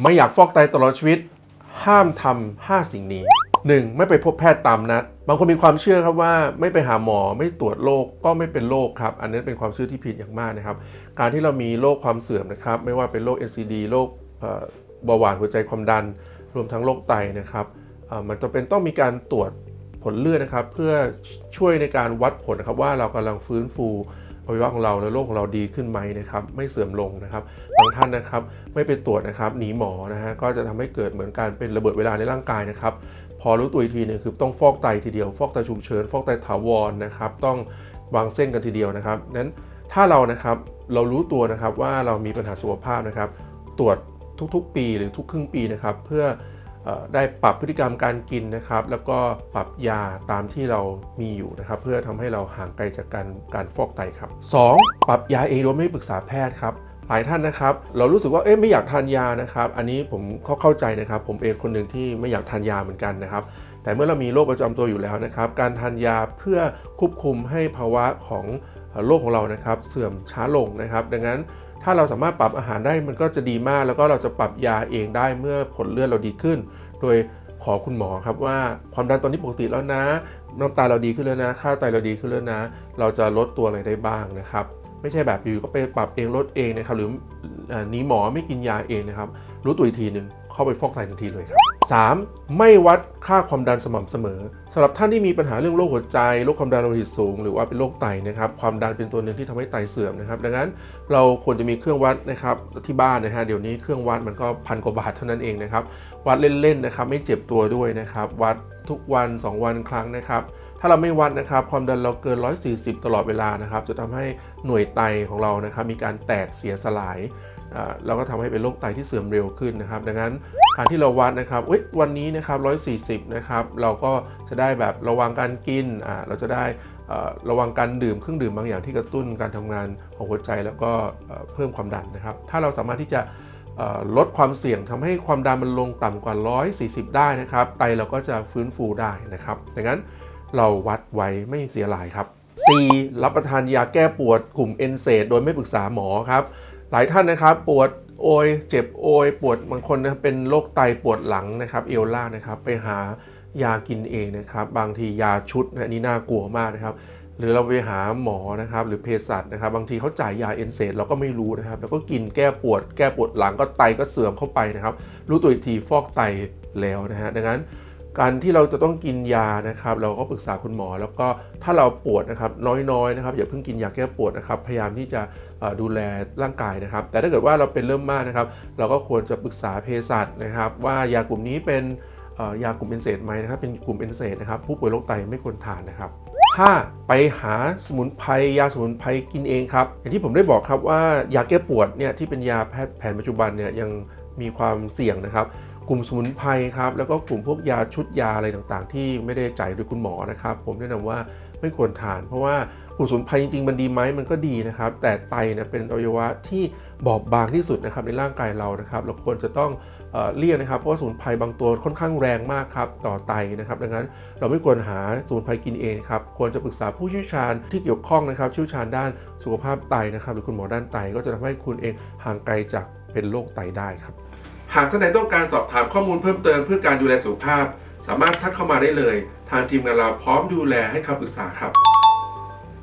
ไม่อยากฟอกไตตลอดชีวิต ห้ามทำห้าสิ่งนี้ 1. ไม่ไปพบแพทย์ตามนัด บางคนมีความเชื่อครับว่า ไม่ไปหาหมอไม่ตรวจโรคก็ไม่เป็นโรคครับ อันนี้เป็นความเชื่อที่ผิดอย่างมากนะครับ การที่เรามีโรคความเสื่อมนะครับ ไม่ว่าเป็นโรค NCD โรคเอ่อเบาหวานหัวใจความดัน รวมทั้งโรคไตนะครับมันจะเป็นต้องมีการตรวจผลเลือดนะครับ เพื่อช่วยในการวัดผลนะครับว่าเรากำลังฟื้นฟู อวัยวะของเราและโรคของเราดีขึ้นไหมนะครับไม่เสื่อมลงนะครับบางท่านนะครับไม่ไปตรวจนะครับหนีหมอนะฮะก็จะทำให้เกิดเหมือนการเป็นระเบิดเวลาในร่างกายนะครับพอรู้ตัวอีกทีเนี่ยคือต้องฟอกไตทีเดียว ฟอกไตฉุกเฉินฟอกไตถาวรนะครับต้องวางเส้นกันทีเดียวนะครับนั้นถ้าเรานะครับเรารู้ตัวนะครับว่าเรามีปัญหาสุขภาพนะครับ ตรวจทุกๆ ปีหรือทุกครึ่งปีนะครับเพื่อ ได้ปรับพฤติกรรมการกินนะครับ แล้วก็ปรับยาตามที่เรามีอยู่นะครับ เพื่อทำให้เราห่างไกลจากการการฟอกไตครับ 2. ปรับยาเองโดยไม่ปรึกษาแพทย์ครับหลายท่านนะครับ เรารู้สึกว่าเอ๊ะไม่อยากทานยานะครับ อันนี้ผมเข้าเข้าใจนะครับ ผมเองคนหนึ่งที่ไม่อยากทานยาเหมือนกันนะครับ แต่เมื่อเรามีโรคประจำตัวอยู่แล้วนะครับ การทานยาเพื่อควบคุมให้ภาวะของโรคของเรานะครับ เสื่อมช้าลงนะครับ ดังนั้น ถ้าเราสามารถปรับอาหารได้มันก็จะดีมาก แล้วก็เราจะปรับยาเองได้เมื่อผลเลือดเราดีขึ้น โดยขอคุณหมอครับว่าความดันตอนนี้ปกติแล้วนะน้ำตาเราดีขึ้นแล้วนะ ค่าไตเราดีขึ้นแล้วนะ เราจะลดตัวอะไรได้บ้างนะครับ ไม่ใช่แบบอยู่ก็ไปปรับเองลดเองนะครับหรือหนีหมอไม่กินยาเองนะครับ รู้ตัวอีกทีหนึ่งเข้าไปฟอกไตทันทีเลยครับ 3. ไม่วัดค่าความดันสม่ำเสมอสำหรับท่านที่มีปัญหาเรื่องโรคหัวใจโรคความดันโลหิตสูง หรือว่าเป็นโรคไตนะครับความดันเป็นตัวหนึ่งที่ทำให้ไตเสื่อมนะครับ ดังนั้นเราควรจะมีเครื่องวัดนะครับที่บ้านนะฮะเดี๋ยวนี้เครื่องวัดมันก็พันกว่าบาทเท่านั้นเองนะครับวัดเล่นๆนะครับไม่เจ็บตัวด้วยนะครับวัดทุกวัน 2 วันครั้งนะครับถ้าเราไม่วัดนะครับความดันเราเกิน 140 ตลอดเวลานะครับจะทำให้หน่วยไตของเรานะครับมีการแตกเสียสลาย เราก็ทำให้เป็นโรคไตที่เสื่อมเร็วขึ้นนะครับ ดังนั้นการที่เราวัดนะครับวันนี้นะครับ 140 นะครับ เราก็จะได้แบบระวังการกิน เราจะได้ระวังการดื่มเครื่องดื่มบางอย่างที่กระตุ้นการทำงานของหัวใจแล้วก็เพิ่มความดันนะครับ ถ้าเราสามารถที่จะลดความเสี่ยงทำให้ความดันมันลงต่ำกว่า 140 ได้นะครับ ไตเราก็จะฟื้นฟูได้นะครับ ดังนั้นเราวัดไว้ไม่เสียหลายครับ 4. รับประทานยาแก้ปวดกลุ่มเอนเซดโดยไม่ปรึกษาหมอครับ หลายท่านนะครับ ปวดโอยเจ็บโอยปวดบางคนนะครับเป็นโรคไตปวดหลังนะครับเอวล่านะครับไปหายากินเองนะครับ บางทียาชุดนะนี่น่ากลัวมากนะครับ หรือเราไปหาหมอนะครับ หรือเภสัชนะครับ บางทีเขาจ่ายยาเอนเซดเราก็ไม่รู้นะครับ แล้วก็กินแก้ปวด แก้ปวดหลังก็ไตก็เสื่อมเข้าไปนะครับ รู้ตัวอีกทีฟอกไตแล้วนะฮะดังนั้น การที่เราจะต้องกินยานะครับ เราก็ปรึกษาคุณหมอ แล้วก็ถ้าเราปวดนะครับน้อยๆนะครับอย่าเพิ่งกินยาแก้ปวดนะครับ พยายามที่จะดูแลร่างกายนะครับ แต่ถ้าเกิดว่าเราเป็นเริ่มมากนะครับ เราก็ควรจะปรึกษาเภสัชนะครับ ว่ายากลุ่มนี้เป็นยากลุ่มเอนเซดไหมนะครับ เป็นกลุ่มเอนเซดนะครับผู้ป่วยโรคไตไม่ควรทานนะครับถ้าไปหาสมุนไพรยาสมุนไพรกินเองครับ อย่างที่ผมได้บอกครับว่ายาแก้ปวดเนี่ยที่เป็นยาแพทย์แผนปัจจุบันเนี่ยยังมีความเสี่ยงนะครับ กลุ่มสมุนไพรครับแล้วก็กลุ่มพวกยาชุดยาอะไรต่างๆ ที่ไม่ได้จ่ายโดยคุณหมอนะครับ ผมแนะนำว่าไม่ควรทาน เพราะว่ากลุ่มสมุนไพรจริงๆมันดีไหมมันก็ดีนะครับ แต่ไตเนี่ยเป็นอวัยวะที่บอบบางที่สุดนะครับในร่างกายเรานะครับเราควรจะต้องเอเลี่ยงนะครับเพราะว่าสมุนไพรบางตัวค่อนข้างแรงมากครับต่อไตนะครับ ดังนั้นเราไม่ควรหาสมุนไพรกินเองครับควรจะปรึกษาผู้เชี่ยวชาญที่เกี่ยวข้องนะครับเชี่ยวชาญด้านสุขภาพไตนะครับ หรือคุณหมอด้านไตก็จะทำให้คุณเองห่างไกลจากเป็นโรคไตได้ครับ หากท่านใดต้องการสอบถามข้อมูลเพิ่มเติมเพื่อการดูแลสุขภาพ สามารถทักเข้ามาได้เลย ทางทีมงานเราพร้อมดูแลให้คำปรึกษาครับ